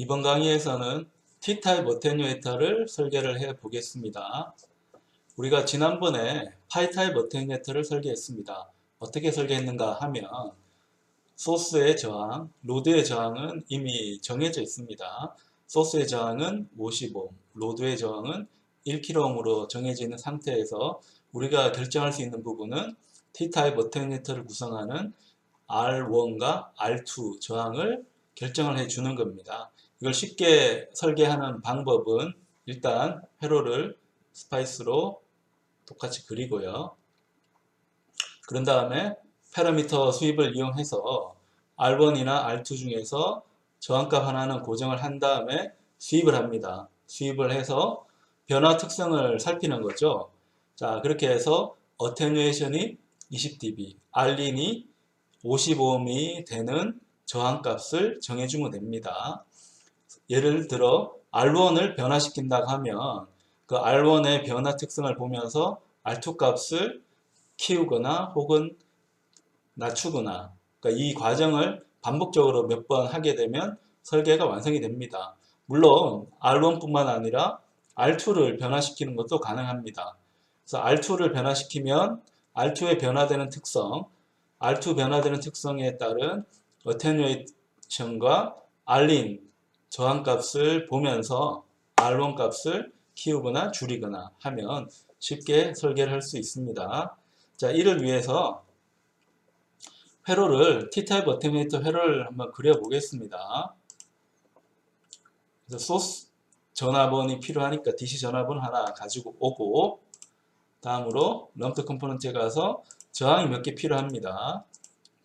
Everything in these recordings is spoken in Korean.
이번 강의에서는 T타입 어테뉴에이터를 설계를 해 보겠습니다. 우리가 지난번에 파이타입 어테뉴에이터를 설계했습니다. 어떻게 설계했는가 하면 소스의 저항, 로드의 저항은 이미 정해져 있습니다. 소스의 저항은 55, 로드의 저항은 1kΩ으로 정해져 있는 상태에서 우리가 결정할 수 있는 부분은 T타입 어테뉴에이터를 구성하는 R1과 R2 저항을 결정을 해 주는 겁니다. 이걸 쉽게 설계하는 방법은 일단 회로를 스파이스로 똑같이 그리고요. 그런 다음에 파라미터 수입을 이용해서 R1이나 R2 중에서 저항값 하나는 고정을 한 다음에 수입을 합니다. 수입을 해서 변화 특성을 살피는 거죠. 자, 그렇게 해서 어테뉴에이션이 20dB, 알린이 55ohm이 되는 저항값을 정해주면 됩니다. 예를 들어 R1을 변화시킨다고 하면 그 R1의 변화 특성을 보면서 R2 값을 키우거나 혹은 낮추거나 그러니까 이 과정을 반복적으로 몇 번 하게 되면 설계가 완성이 됩니다. 물론 R1뿐만 아니라 R2를 변화시키는 것도 가능합니다. 그래서 R2를 변화시키면 R2의 변화되는 특성, R2 변화되는 특성에 따른 어테뉴에이션과 알린 저항값을 보면서 R1 값을 키우거나 줄이거나 하면 쉽게 설계를 할 수 있습니다. 자, 이를 위해서 회로를 T타입 어테미네이터 회로를 한번 그려보겠습니다. 그래서 소스 전화번이 필요하니까 DC 전화번 하나 가지고 오고 다음으로 럼프 컴포넌트에 가서 저항이 몇 개 필요합니다.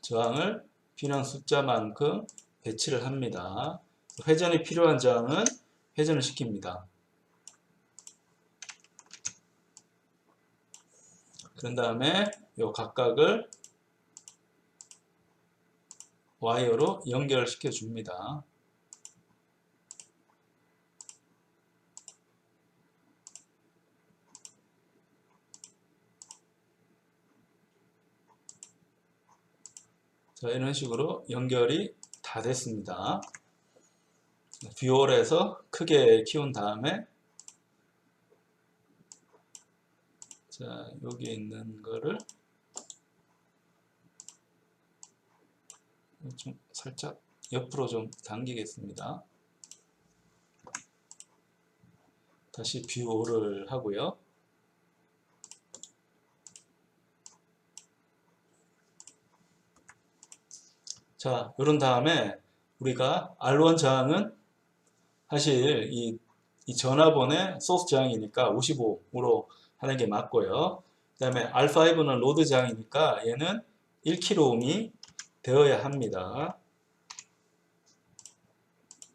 저항을 필요한 숫자만큼 배치를 합니다. 회전이 필요한 저항은 회전을 시킵니다. 그런 다음에 요 각각을 와이어로 연결시켜 줍니다. 자, 이런 식으로 연결이 다 됐습니다. 듀얼에서 크게 키운 다음에 자, 여기 있는 거를 좀 살짝 옆으로 좀 당기겠습니다. 다시 뷰5를 하고요. 자, 이런 다음에 우리가 R1 저항은 사실 이, 이 전화번의 소스 저항이니까 55으로 하는 게 맞고요. 그 다음에 R5는 로드 저항이니까 얘는 1kΩ이 되어야 합니다.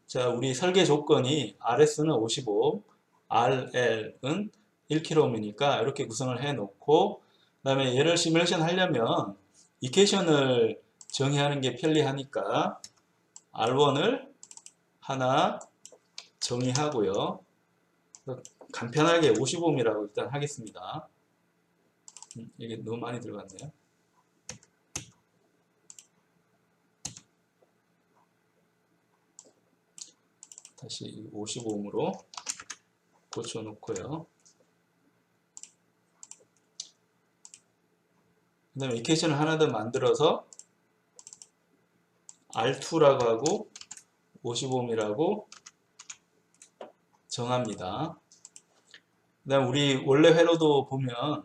자, 우리 설계 조건이 RS는 55, RL은 1kΩ이니까 이렇게 구성을 해 놓고 그 다음에 얘를 시뮬레이션 하려면 이케이션을 정의하는 게 편리하니까 R1을 하나 정의하고요. 간편하게 55이라고 일단 하겠습니다. 음, 이게 너무 많이 들어갔네요. 다시 55음으로 고쳐 놓고요. 그 다음에 이케이션을 하나 더 만들어서 R2라고 하고 55음이라고 정합니다. 그 다음 우리 원래 회로도 보면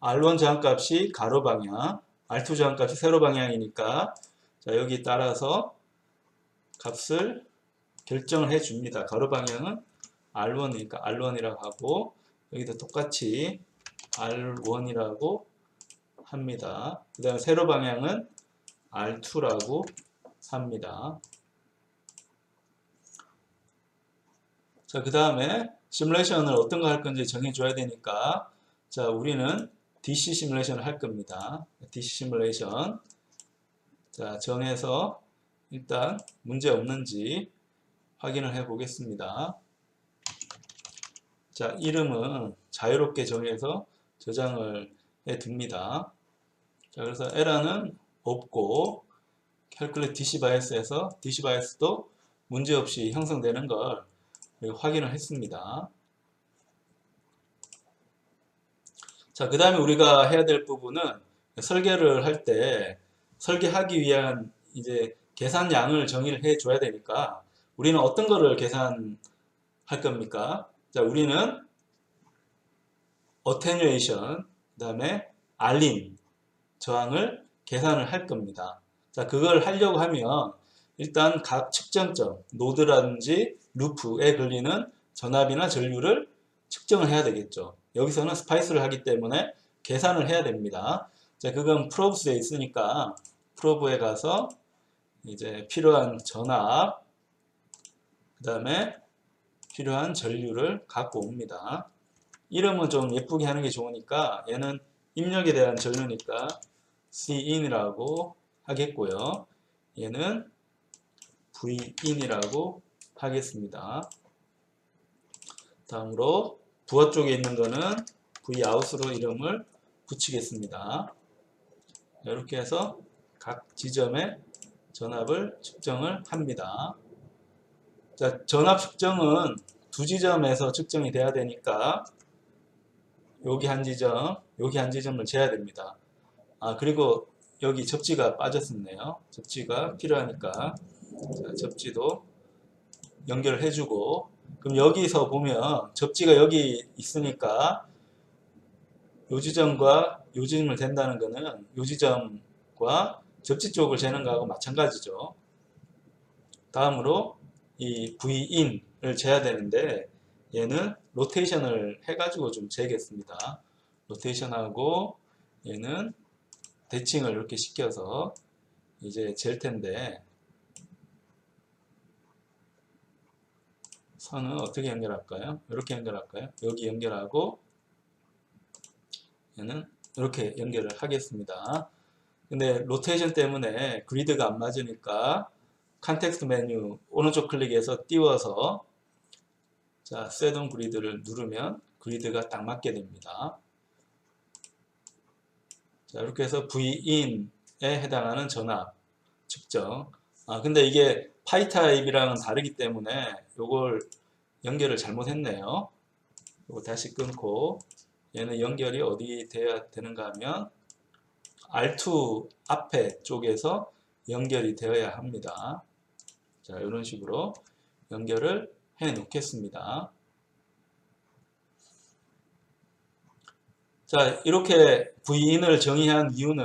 R1 저항값이 가로 방향, R2 저항값이 세로 방향이니까 자 여기 따라서 값을 결정을 해 줍니다. 가로 방향은 R1이니까 R1이라고 하고 여기도 똑같이 R1이라고 합니다. 그 다음에 세로 방향은 R2라고 합니다. 자, 그 다음에 시뮬레이션을 어떤 거 할 건지 정해줘야 되니까 자, 우리는 DC 시뮬레이션을 할 겁니다. DC 시뮬레이션 자, 정해서 일단 문제 없는지 확인을 해 보겠습니다. 자, 이름은 자유롭게 정해서 저장을 해 둡니다. 자, 그래서 에러는 없고 calculate DC bias에서 DC bias도 문제없이 형성되는 걸 확인을 했습니다. 자, 그 다음에 우리가 해야 될 부분은 설계를 할 때 설계하기 위한 이제 계산량을 정의를 해 줘야 되니까 우리는 어떤 거를 계산할 겁니까? 자, 우리는 어테뉴에이션, 그 다음에 알린 저항을 계산을 할 겁니다. 자, 그걸 하려고 하면 일단 각 측정점, 노드라든지 루프에 걸리는 전압이나 전류를 측정을 해야 되겠죠. 여기서는 스파이스를 하기 때문에 계산을 해야 됩니다. 자, 그건 프로브스에 있으니까 프로브에 가서 이제 필요한 전압, 그 다음에 필요한 전류를 갖고 옵니다. 이름은 좀 예쁘게 하는 게 좋으니까 얘는 입력에 대한 전류니까 Cin이라고 하겠고요. 얘는 Vin이라고 하겠습니다. 다음으로 부하 쪽에 있는 거는 Vout으로 이름을 붙이겠습니다. 이렇게 해서 각 지점의 전압을 측정을 합니다. 자, 전압 측정은 두 지점에서 측정이 돼야 되니까 여기 한 지점, 여기 한 지점을 재야 됩니다. 아, 그리고 여기 접지가 빠졌었네요. 접지가 필요하니까 자, 접지도 연결해주고 그럼 여기서 보면 접지가 여기 있으니까 요 지점과 요 지점을 댄다는 거는 요 지점과 접지 쪽을 재는 거하고 마찬가지죠. 다음으로 이 V인을 재야 되는데 얘는 로테이션을 해가지고 좀 재겠습니다. 로테이션하고 얘는 대칭을 이렇게 시켜서 이제 잴 텐데 선은 어떻게 연결할까요? 이렇게 연결할까요? 여기 연결하고 얘는 이렇게 연결을 하겠습니다. 근데 로테이션 때문에 그리드가 안 맞으니까 컨텍스트 메뉴 오른쪽 클릭해서 띄워서 자, 셋온 그리드를 누르면 그리드가 딱 맞게 됩니다. 자, 이렇게 해서 V인에 해당하는 전압 측정. 아, 근데 이게 파이 타입이랑은 다르기 때문에 이걸 연결을 잘못했네요. 이거 다시 끊고 얘는 연결이 어디 돼야 되는가 하면 R2 앞에 쪽에서 연결이 되어야 합니다. 자, 이런 식으로 연결을 해 놓겠습니다. 자, 이렇게 V인을 정의한 이유는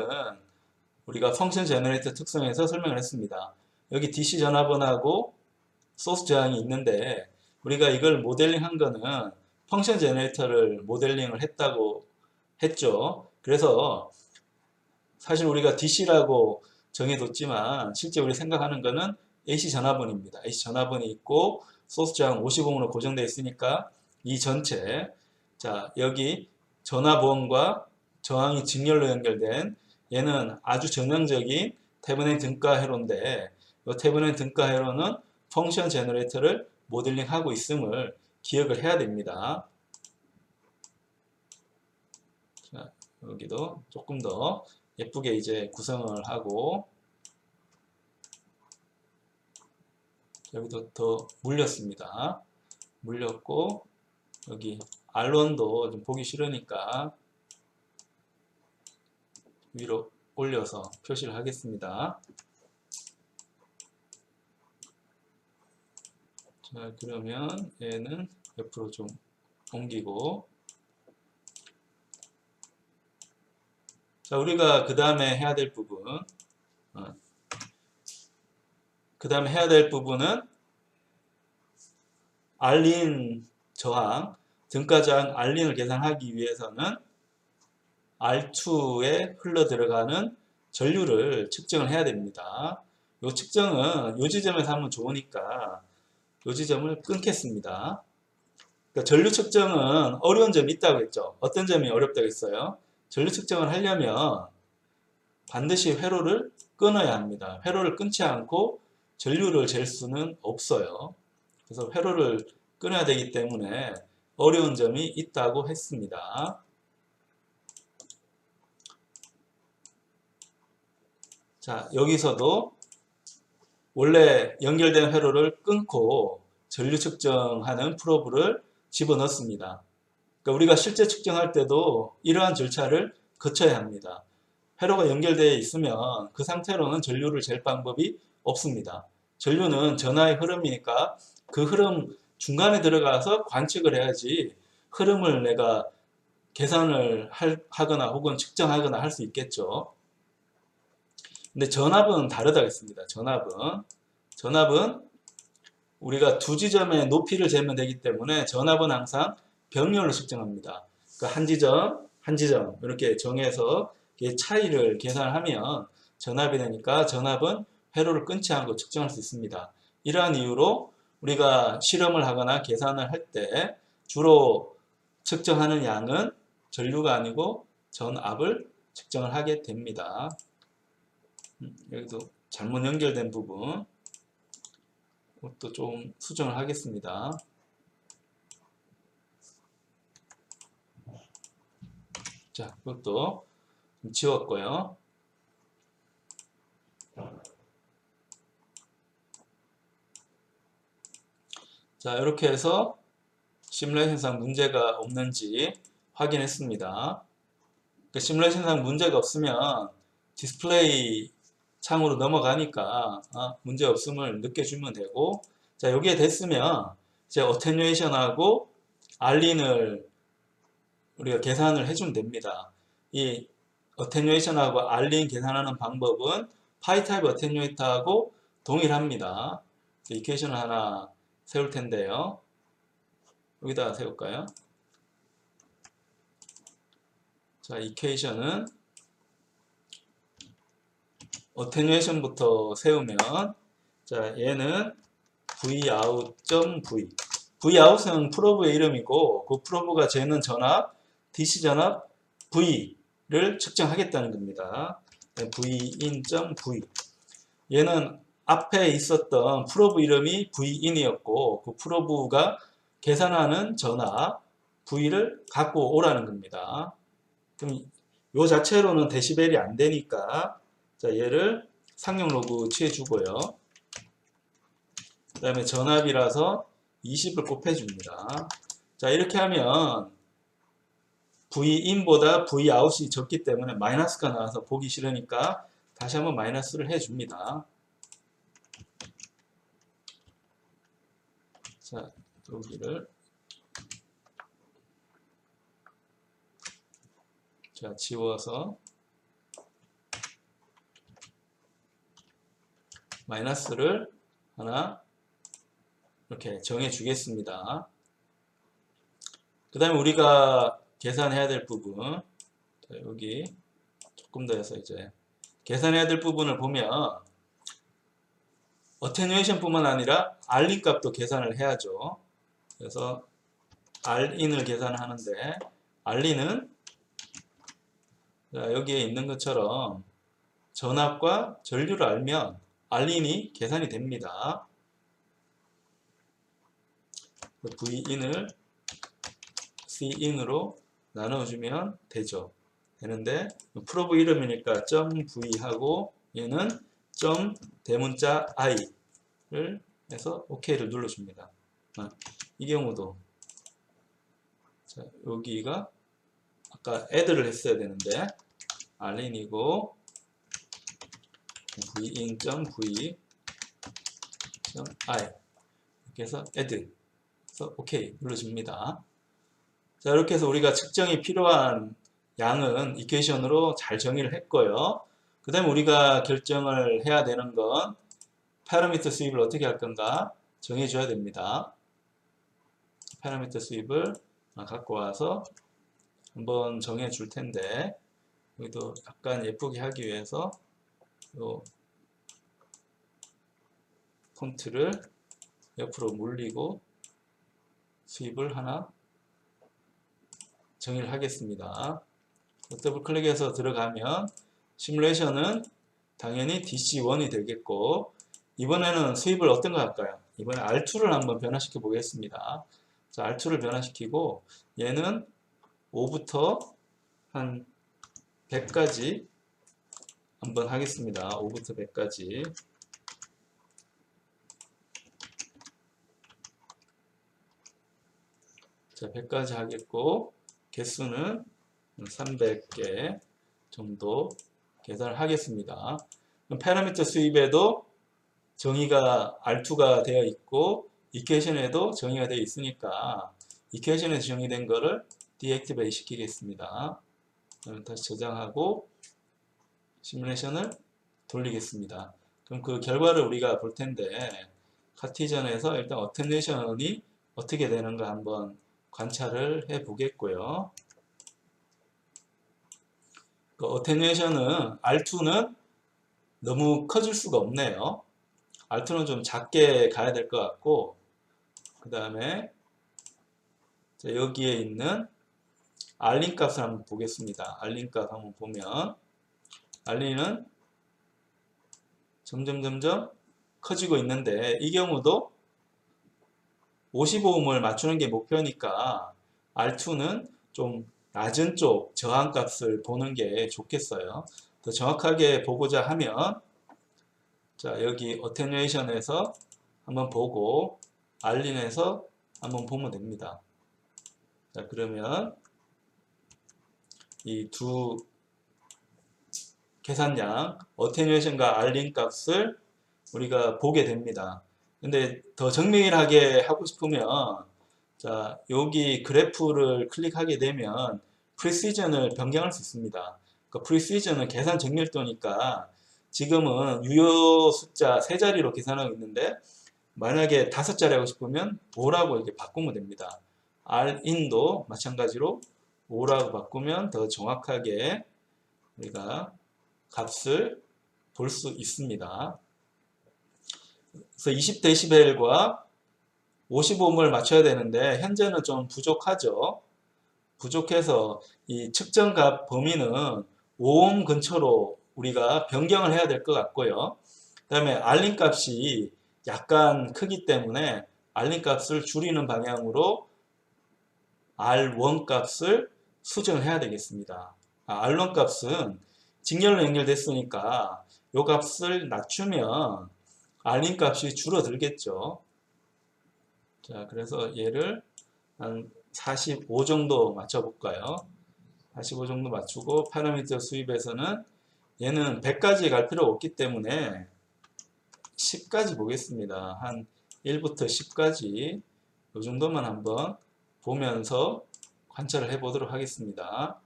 우리가 펑션 제너레이터 특성에서 설명을 했습니다. 여기 DC 전화번하고 소스 저항이 있는데 우리가 이걸 모델링 한 거는 펑션 제너레이터를 모델링을 했다고 했죠. 그래서 사실 우리가 DC라고 정해뒀지만 실제 우리 생각하는 거는 AC 전화번입니다. AC 전화번이 있고 소스 저항 50ohm으로 고정되어 있으니까 이 전체 자 여기 전화보험과 저항이 직렬로 연결된 얘는 아주 전형적인 테브넨 등가 회로인데 이 테브넨 등가 회로는 펑션 제너레이터를 모델링 하고 있음을 기억을 해야 됩니다. 자, 여기도 조금 더 예쁘게 이제 구성을 하고 여기도 더 물렸습니다. 물렸고 여기 알론도 좀 보기 싫으니까 위로 올려서 표시를 하겠습니다. 자 그러면 얘는 옆으로 좀 옮기고. 자 우리가 그 다음에 해야 될 부분. 어, 그 다음에 해야 될 부분은 알린 저항 등가 저항 알린을 계산하기 위해서는 R2에 흘러 들어가는 전류를 측정을 해야 됩니다. 이 측정은 이 지점에서 하면 좋으니까 이 지점을 끊겠습니다. 그러니까 전류 측정은 어려운 점이 있다고 했죠. 어떤 점이 어렵다고 했어요? 전류 측정을 하려면 반드시 회로를 끊어야 합니다. 회로를 끊지 않고 전류를 잴 수는 없어요. 그래서 회로를 끊어야 되기 때문에 어려운 점이 있다고 했습니다. 자, 여기서도 원래 연결된 회로를 끊고 전류 측정하는 프로브를 집어넣습니다. 그러니까 우리가 실제 측정할 때도 이러한 절차를 거쳐야 합니다. 회로가 연결되어 있으면 그 상태로는 전류를 잴 방법이 없습니다. 전류는 전하의 흐름이니까 그 흐름 중간에 들어가서 관측을 해야지 흐름을 내가 계산을 할- 하거나 혹은 측정하거나 할 수 있겠죠. 근데 전압은 다르다고 했습니다. 전압은 전압은 우리가 두 지점의 높이를 재면 되기 때문에 전압은 항상 병렬로 측정합니다. 그러니까 한 지점, 한 지점 이렇게 정해서 이 차이를 계산하면 전압이 되니까 전압은 회로를 끊지 않고 측정할 수 있습니다. 이러한 이유로 우리가 실험을 하거나 계산을 할 때 주로 측정하는 양은 전류가 아니고 전압을 측정을 하게 됩니다. 음, 여기도 잘못 연결된 부분 이것도 좀 수정을 하겠습니다. 자, 그것도 좀 지웠고요. 자, 이렇게 해서 시뮬레이션상 문제가 없는지 확인했습니다. 그 시뮬레이션상 문제가 없으면 디스플레이 창으로 넘어가니까 어, 문제 없음을 느껴주면 되고 자 여기에 됐으면 이제 어테뉴에이션하고 알린을 우리가 계산을 해주면 됩니다. 이 어테뉴에이션하고 알린 계산하는 방법은 파이타입 어테뉴에이터하고 동일합니다. 이퀘이션을 하나 세울 텐데요. 여기다 세울까요? 자, 이퀘이션은 어테뉴에이션부터 세우면 자, 얘는 vout.v vout은 프로브의 이름이고 그 프로브가 재는 전압 DC 전압 V를 측정하겠다는 겁니다. vin.v 얘는 앞에 있었던 프로브 이름이 vin이었고 그 프로브가 계산하는 전압 V를 갖고 오라는 겁니다. 그럼 요 자체로는 데시벨이 안 되니까 자 얘를 상용 로그 취해주고요. 그 다음에 전압이라서 20을 곱해줍니다. 자 이렇게 하면 Vin보다 Vout이 적기 때문에 마이너스가 나와서 보기 싫으니까 다시 한번 마이너스를 해줍니다. 자 여기를 자 지워서 마이너스를 하나 이렇게 정해 주겠습니다. 그 다음에 우리가 계산해야 될 부분 자, 여기 조금 더 해서 이제 계산해야 될 부분을 보면 어테뉴에이션 뿐만 아니라 알린 값도 계산을 해야죠. 그래서 알인을 계산하는데 자, 여기에 있는 것처럼 전압과 전류를 알면 알린이 계산이 됩니다. V인을 C인으로 나눠주면 되죠. 되는데 프로브 이름이니까 .v 하고 얘는 대문자 i를 해서 OK를 눌러줍니다. 아, 이 경우도 자, 여기가 아까 add를 했어야 되는데 알린이고 vin.v.i 이렇게 해서 add 그래서 OK 눌러줍니다. 자 이렇게 해서 우리가 측정이 필요한 양은 이퀘이션으로 잘 정의를 했고요. 그 다음에 우리가 결정을 해야 되는 건 파라미터 수입을 어떻게 할 건가 정해줘야 됩니다. 파라미터 수입을 갖고 와서 한번 정해 줄 텐데 여기도 약간 예쁘게 하기 위해서 요 폰트를 옆으로 물리고 수입을 하나 정의를 하겠습니다. 더블 클릭해서 들어가면 시뮬레이션은 당연히 DC1이 되겠고 이번에는 수입을 어떤 거 할까요? 이번에 R2를 한번 변화시켜 보겠습니다. 자, R2를 변화시키고 얘는 5부터 한 100까지 한번 하겠습니다. 5부터 100까지 자 100까지 하겠고 개수는 300개 정도 계산을 하겠습니다. 파라미터 수입에도 정의가 R2가 되어 있고 이케이션에도 정의가 되어 있으니까 이케이션에 정의된 거를 디액티베이 시키겠습니다. 다시 저장하고 시뮬레이션을 돌리겠습니다. 그럼 그 결과를 우리가 볼 텐데 카티전에서 일단 어텐네이션이 어떻게 되는가 한번 관찰을 해 보겠고요. 그 어텐네이션은 R2는 너무 커질 수가 없네요. R2는 좀 작게 가야 될 것 같고 그 다음에 여기에 있는 알린 값을 한번 보겠습니다. 알린 값 한번 보면 알린은 점점 점점 커지고 있는데 이 경우도 55음을 맞추는 게 목표니까 R2는 좀 낮은 쪽 저항값을 보는 게 좋겠어요. 더 정확하게 보고자 하면 자 여기 어테뉴에이션에서 한번 보고 알린에서 한번 보면 됩니다. 자 그러면 이 두 계산량 어테뉴에이션과 알린 값을 우리가 보게 됩니다. 근데 더 정밀하게 하고 싶으면 자 여기 그래프를 클릭하게 되면 프리시전을 변경할 수 있습니다. 그 프리시전은 계산 정밀도니까 지금은 유효 숫자 세 자리로 계산하고 있는데 만약에 다섯 자리 하고 싶으면 5라고 이렇게 바꾸면 됩니다. R인도 마찬가지로 5라고 바꾸면 더 정확하게 우리가 값을 볼 수 있습니다. 그래서 20dB과 55음을 맞춰야 되는데 현재는 좀 부족하죠. 부족해서 이 측정값 범위는 5옴 근처로 우리가 변경을 해야 될 것 같고요. 그 다음에 알린 값이 약간 크기 때문에 알린 값을 줄이는 방향으로 R1 값을 수정을 해야 되겠습니다. 아, R1 값은 직렬로 연결됐으니까 이 값을 낮추면 알린 값이 줄어들겠죠. 자, 그래서 얘를 한 45 정도 맞춰볼까요? 45 정도 맞추고 파라미터 수입에서는 얘는 100까지 갈 필요 없기 때문에 10까지 보겠습니다. 한 1부터 10까지 이 정도만 한번 보면서 관찰을 해보도록 하겠습니다.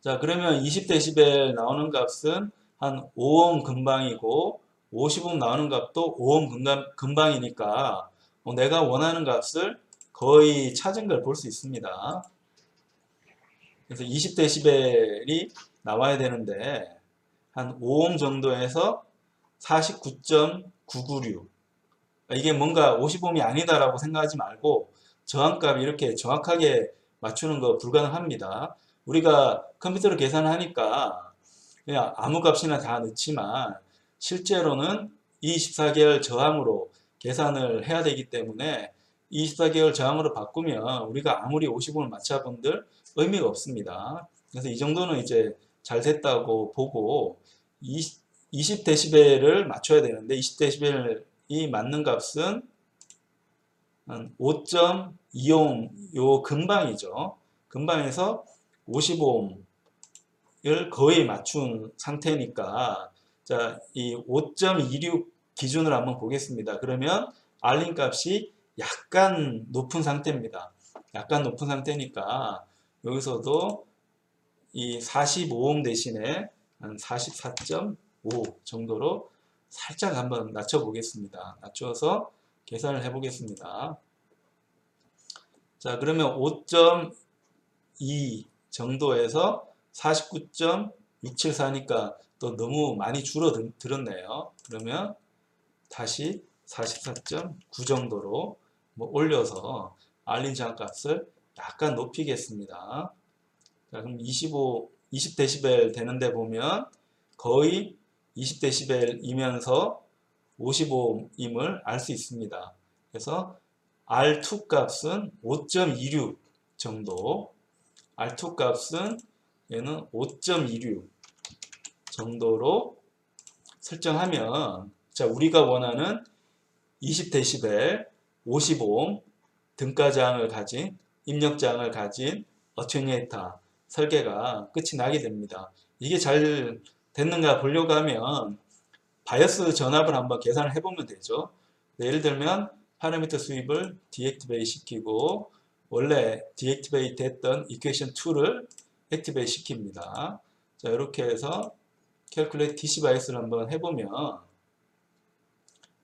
자 그러면 20dB 나오는 값은 한 5옴 근방이고 50옴 나오는 값도 5옴 근방 이니까 뭐 내가 원하는 값을 거의 찾은 걸 볼 수 있습니다. 그래서 20dB이 나와야 되는데 한 5옴 정도에서 49.996 이게 뭔가 50옴이 아니다라고 생각하지 말고 저항값 이렇게 정확하게 맞추는 거 불가능합니다. 우리가 컴퓨터로 계산하니까 그냥 아무 값이나 다 넣지만 실제로는 24개월 저항으로 계산을 해야 되기 때문에 24개월 저항으로 바꾸면 우리가 아무리 50원을 맞춰본들 의미가 없습니다. 그래서 이 정도는 이제 잘 됐다고 보고 20, 20dB를 맞춰야 되는데 20dB이 맞는 값은 5.25옴 요 근방이죠. 근방에서 55옴을 거의 맞춘 상태니까 자, 이 5.26 기준으로 한번 보겠습니다. 그러면 알린 값이 약간 높은 상태입니다. 약간 높은 상태니까 여기서도 이 45옴 대신에 한 44.5 정도로 살짝 한번 낮춰 보겠습니다. 낮춰서 계산을 해 보겠습니다. 자, 그러면 5.2 정도에서 49.674니까 또 너무 많이 줄어들었네요. 그러면 다시 44.9 정도로 뭐 올려서 알린 저항 값을 약간 높이겠습니다. 자, 그럼 25, 20dB 되는데 보면 거의 20dB이면서 55임을 알 수 있습니다. 그래서 R2 값은 5.26 정도 R2 값은 얘는 5.26 정도로 설정하면 자 우리가 원하는 20dB 55옴 등가장을 가진 입력장을 가진 어튜니에이터 설계가 끝이 나게 됩니다. 이게 잘 됐는가 보려고 하면 바이어스 전압을 한번 계산을 해보면 되죠. 네, 예를 들면 파라미터 수입을 디액티베이 시키고 원래 디액티베이 됐던 이퀘이션 2를 액티베이 시킵니다. 자 이렇게 해서 캘큘레이트 DC 바이어스를 한번 해보면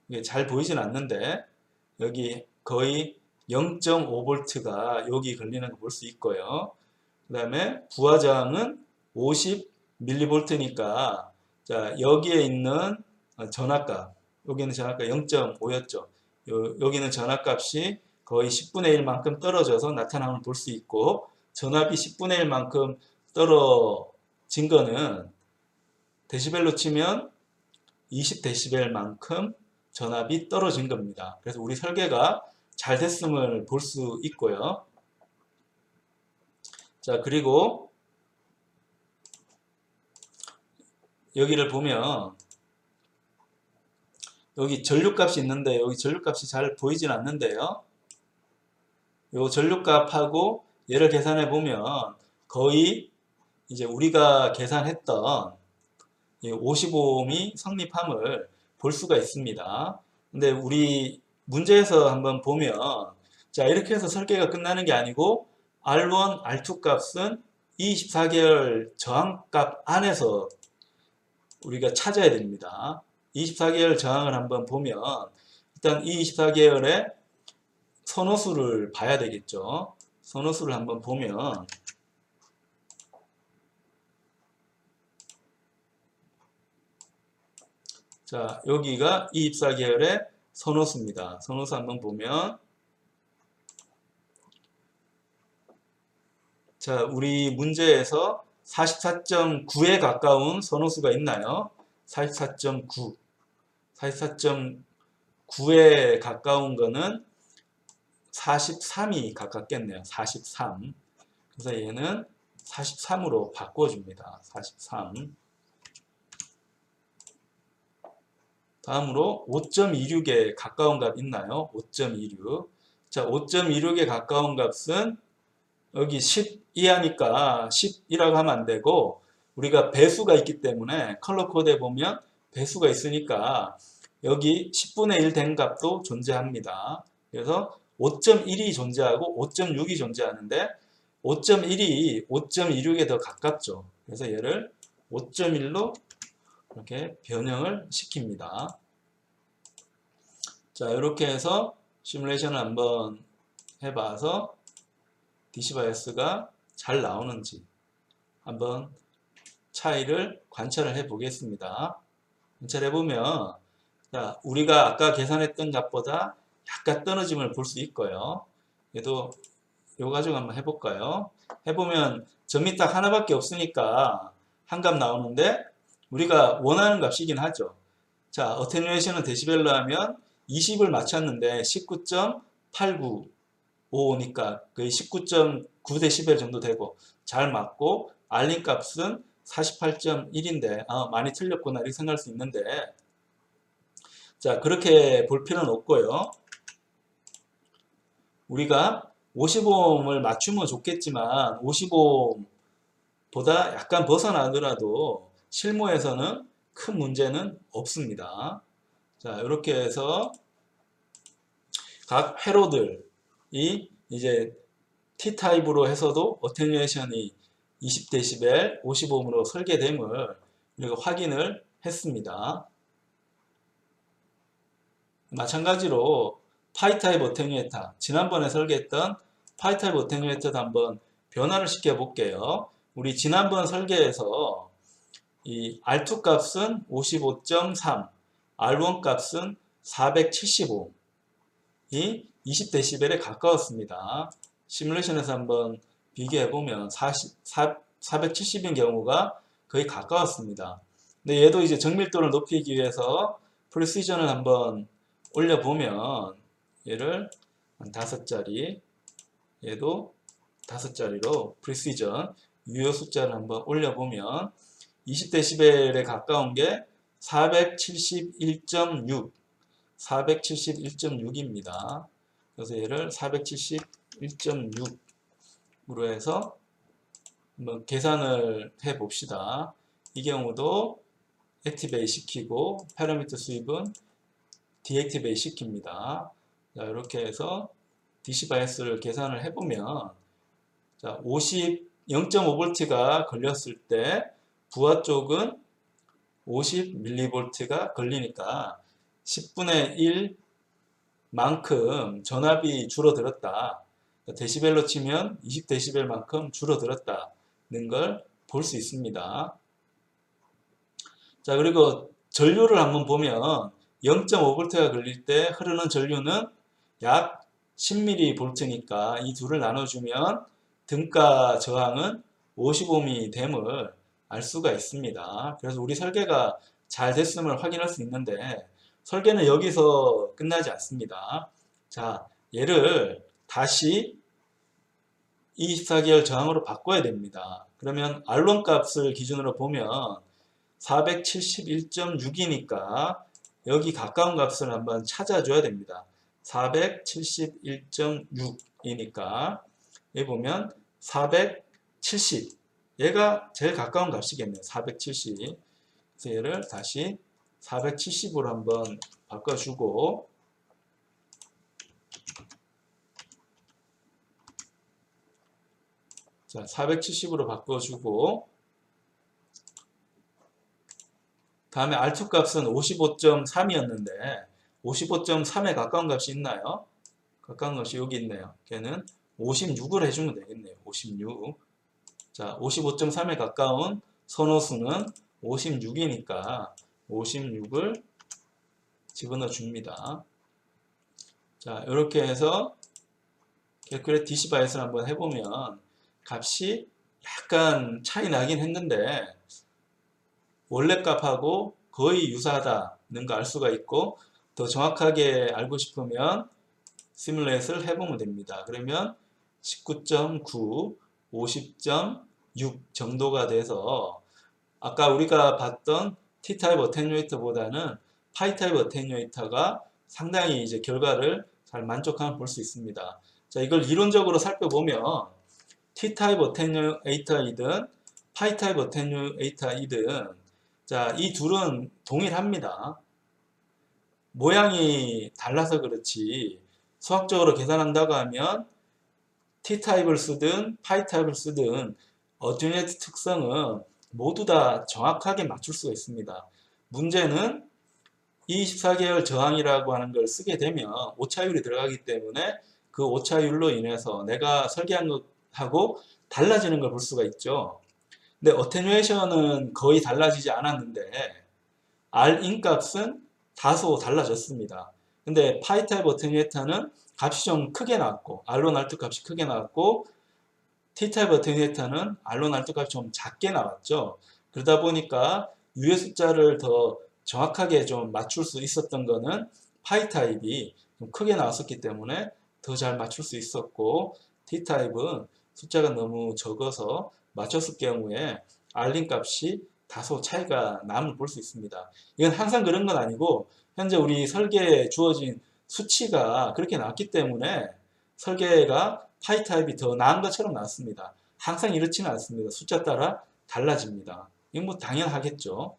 이게 잘 보이진 않는데 여기 거의 0.5V가 여기 걸리는 거 볼 수 있고요. 그 다음에 부하장은 50mV니까 자 여기에 있는 전압값 여기는 전압값 0.5였죠. 여기는 전압값이 거의 10분의 1만큼 떨어져서 나타남을 볼 수 있고 전압이 10분의 1만큼 떨어진 거는 데시벨로 치면 20데시벨만큼 전압이 떨어진 겁니다. 그래서 우리 설계가 잘 됐음을 볼 수 있고요. 자, 그리고 여기를 보면 여기 전류값이 있는데 여기 전류값이 잘 보이진 않는데요. 요 전류값하고 얘를 계산해 보면 거의 이제 우리가 계산했던 55옴이 성립함을 볼 수가 있습니다. 근데 우리 문제에서 한번 보면 자 이렇게 해서 설계가 끝나는 게 아니고 R1, R2 값은 24개월 저항값 안에서 우리가 찾아야 됩니다. 24개월 저항을 한번 보면 일단 이 24개월의 선호수를 봐야 되겠죠. 선호수를 한번 보면 자 여기가 24계열의 선호수입니다. 선호수 한번 보면 자 우리 문제에서 44.9에 가까운 선호수가 있나요? 44.9 44.9에 가까운 거는 43이 가깝겠네요. 43 그래서 얘는 43으로 바꿔줍니다. 43 다음으로 5.26에 가까운 값 있나요? 5.26. 자, 5.26에 가까운 값은 여기 10 이하니까 10이라고 하면 안 되고 우리가 배수가 있기 때문에 컬러 코드에 보면 배수가 있으니까 여기 10분의 1 된 값도 존재합니다. 그래서 5.1이 존재하고 5.6이 존재하는데 5.1이 5.26에 더 가깝죠. 그래서 얘를 5.1로 이렇게 변형을 시킵니다. 자, 이렇게 해서 시뮬레이션을 한번 해봐서 DC 바이어스가 잘 나오는지 한번 차이를 관찰을 해 보겠습니다. 관찰해 보면 자, 우리가 아까 계산했던 값보다 약간 떨어짐을 볼 수 있고요. 얘도 요 가지고 한번 해볼까요? 해보면 점이 딱 하나밖에 없으니까 한 값 나오는데 우리가 원하는 값이긴 하죠. 자, 어테뉴에이션은 데시벨로 하면 20을 맞췄는데 19.895니까 거의 19.9데시벨 정도 되고 잘 맞고 알린 값은 48.1인데 아, 많이 틀렸구나 이렇게 생각할 수 있는데 자 그렇게 볼 필요는 없고요. 우리가 55옴을 맞추면 좋겠지만 55옴보다 약간 벗어나더라도 실무에서는 큰 문제는 없습니다. 자, 이렇게 해서 각 회로들이 이제 T타입으로 해서도 어테뉴에이션이 20dB, 55음으로 설계됨을 우리가 확인을 했습니다. 마찬가지로 파이타입 어테뉴에이터, 지난번에 설계했던 파이타입 어테뉴에이터도 한번 변화를 시켜 볼게요. 우리 지난번 설계에서 이 R2 값은 55.3, R1 값은 475, 이 20dB에 가까웠습니다. 시뮬레이션에서 한번 비교해 보면 470인 경우가 거의 가까웠습니다. 근데 얘도 이제 정밀도를 높이기 위해서 프리시전을 한번 올려보면 얘를 한 5자리 얘도 5자리로 프리시전 유효 숫자를 한번 올려보면 20dB에 가까운 게 471.6, 471.6입니다. 그래서 얘를 471.6으로 해서 한번 계산을 해 봅시다. 이 경우도 액티베이 시키고 파라미터 수입은 디액티베이 시킵니다. 자, 이렇게 해서 DC 바이어스를 계산을 해보면 자, 50, 0.5V가 걸렸을 때 부하 쪽은 50mV가 걸리니까 10분의 1만큼 전압이 줄어들었다. 데시벨로 치면 20데시벨만큼 줄어들었다는 걸 볼 수 있습니다. 자, 그리고 전류를 한번 보면 0.5V가 걸릴 때 흐르는 전류는 약 10mV니까 이 둘을 나눠주면 등가 저항은 55미 됨을 알 수가 있습니다. 그래서 우리 설계가 잘 됐음을 확인할 수 있는데 설계는 여기서 끝나지 않습니다. 자, 얘를 다시 24개월 저항으로 바꿔야 됩니다. 그러면 알론 값을 기준으로 보면 471.6이니까 여기 가까운 값을 한번 찾아줘야 됩니다. 471.6이니까 여기 보면 470 얘가 제일 가까운 값이겠네요. 470 그래서 얘를 다시 470으로 한번 바꿔주고 자 470으로 바꿔주고 다음에 R2 값은 55.3이었는데 55.3에 가까운 값이 있나요? 가까운 값이 여기 있네요. 걔는 56을 해주면 되겠네요. 56. 자, 55.3에 가까운 선호수는 56이니까 56을 집어넣어 줍니다. 자, 이렇게 해서 캘큘레 DC 바이스를 한번 해보면 값이 약간 차이 나긴 했는데 원래 값하고 거의 유사하다는 거알 수가 있고 더 정확하게 알고 싶으면 시뮬레이트를 해보면 됩니다. 그러면 19.9, 50.6 정도가 돼서 아까 우리가 봤던 T타입 어테뉴에이터보다는 파이타입 어테뉴에이터가 상당히 이제 결과를 잘 만족함을 볼수 있습니다. 자, 이걸 이론적으로 살펴보면 T타입 어테뉴에이터이든 파이타입 어테뉴에이터이든 자, 이 둘은 동일합니다. 모양이 달라서 그렇지 수학적으로 계산한다고 하면 T타입을 쓰든 파이타입을 쓰든 어튜네이트 특성은 모두 다 정확하게 맞출 수가 있습니다. 문제는 24개월 저항이라고 하는 걸 쓰게 되면 오차율이 들어가기 때문에 그 오차율로 인해서 내가 설계한 것하고 달라지는 걸 볼 수가 있죠. 근데 어테뉴에이션은 거의 달라지지 않았는데 R인 값은 다소 달라졌습니다. 근데 파이타입 어테뉴에이터는 값이 좀 크게 나왔고 R론 R2 값이 크게 나왔고 T타입 어테뉴에이터는 R론 R2 값이 좀 작게 나왔죠. 그러다 보니까 U의 숫자를 더 정확하게 좀 맞출 수 있었던 거는 파이 타입이 좀 크게 나왔었기 때문에 더 잘 맞출 수 있었고 T타입은 숫자가 너무 적어서 맞췄을 경우에 R린 값이 다소 차이가 남을 볼 수 있습니다. 이건 항상 그런 건 아니고 현재 우리 설계에 주어진 수치가 그렇게 나왔기 때문에 설계가 파이 타입이 더 나은 것처럼 나왔습니다. 항상 이렇지는 않습니다. 숫자 따라 달라집니다. 이건 뭐 당연하겠죠.